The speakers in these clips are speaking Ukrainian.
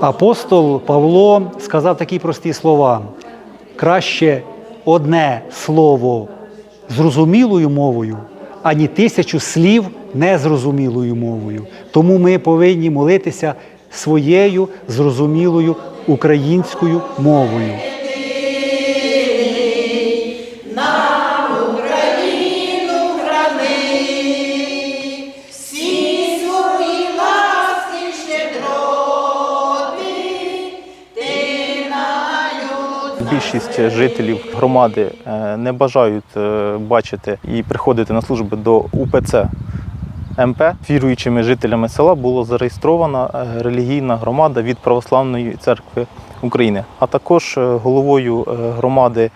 Апостол Павло сказав такі прості слова: краще одне слово зрозумілою мовою, ані тисячу слів незрозумілою мовою. Тому ми повинні молитися своєю зрозумілою українською мовою. Більшість жителів громади е, не бажають е, бачити і приходити на служби до УПЦ МП. Віруючими жителями села було зареєстрована е, релігійна громада від Православної церкви України, а також головою громади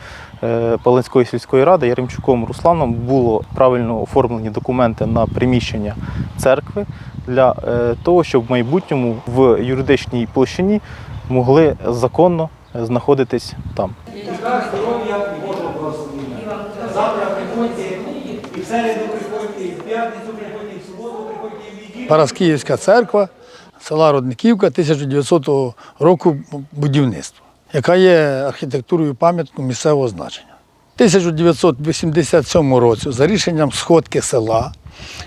Палинської сільської ради Яремчуком Русланом було правильно оформлені документи на приміщення церкви для того, щоб в майбутньому в юридичній площині могли законно знаходитись там. Здоров'я і Божого благословення. Завтра приходьте, і в середу приходьте, і в п'ятницю приходьте, і в суботу приходьте, і в неділю. Параскіївська церква села Родниківка 1900 року будівництва, яка є архітектурою пам'яткою місцевого значення. У 1987 році, за рішенням сходки села,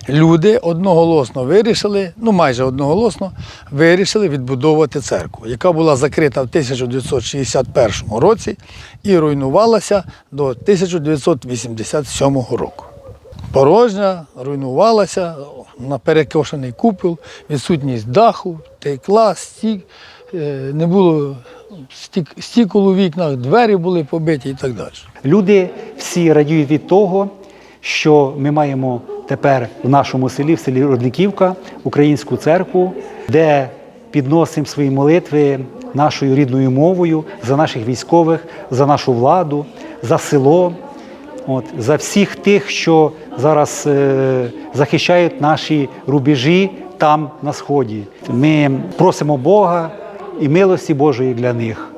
люди одноголосно вирішили, ну майже одноголосно, вирішили відбудовувати церкву, яка була закрита в 1961 році і руйнувалася до 1987 року. Порожня, руйнувалася, на перекошений купол, відсутність даху, текла, стік, е, не було стік, стікол у вікнах, двері були побиті і так далі. Люди всі радіють від того, що ми маємо тепер в нашому селі, в селі Родниківка, українську церкву, де підносимо свої молитви нашою рідною мовою за наших військових, за нашу владу, за село, от, за всіх тих, що зараз е, захищають наші рубежі там на сході. Ми просимо Бога і милості Божої для них.